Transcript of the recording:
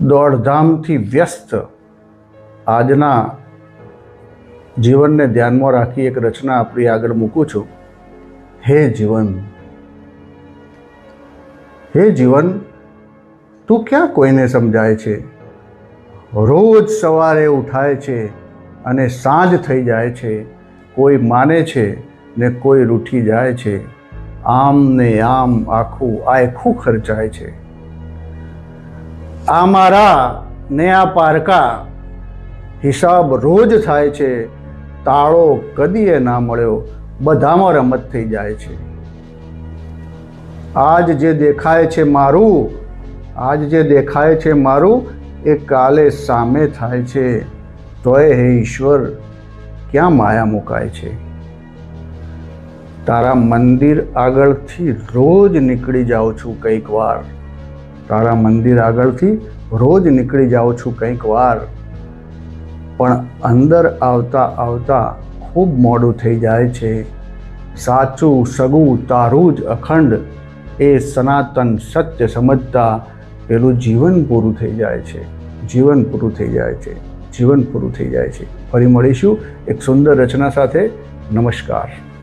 દોડધામથી વ્યસ્ત આજના જીવનને ધ્યાનમાં રાખી એક રચના આપણી આગળ મૂકું છું. હે જીવન. હે જીવન, તું ક્યાં કોઈને સમજાય છે? રોજ સવારે ઉઠાય છે અને સાંજ થઈ જાય છે. કોઈ માને છે ને કોઈ રૂઠી જાય છે. આમ ને આમ આખું આખું ખર્ચાય છે. આ મારા ને આ પારકા હિસાબ રોજ થાય છે, તાળો કદીએ ના મળ્યો, બધામાં રમત થઈ જાય છે. આજ જે દેખાય છે મારું, આજ જે દેખાય છે મારું, એ કાલે સામે થાય છે. તોય હે ઈશ્વર, ક્યાં માયા મુકાય છે? તારા મંદિર આગળથી રોજ નીકળી જાઉં છું કંઈક વાર. તારા મંદિર આગળથી રોજ નીકળી જાઉં છું કંઈક વાર. પણ અંદર આવતા આવતા ખૂબ મોડું થઈ જાય છે. સાચું, સગું, તારું જ અખંડ એ સનાતન સત્ય સમજતા પેલું જીવન પૂરું થઈ જાય છે. જીવન પૂરું થઈ જાય છે. જીવન પૂરું થઈ જાય છે. ફરી મળીશું એક સુંદર રચના સાથે. નમસ્કાર.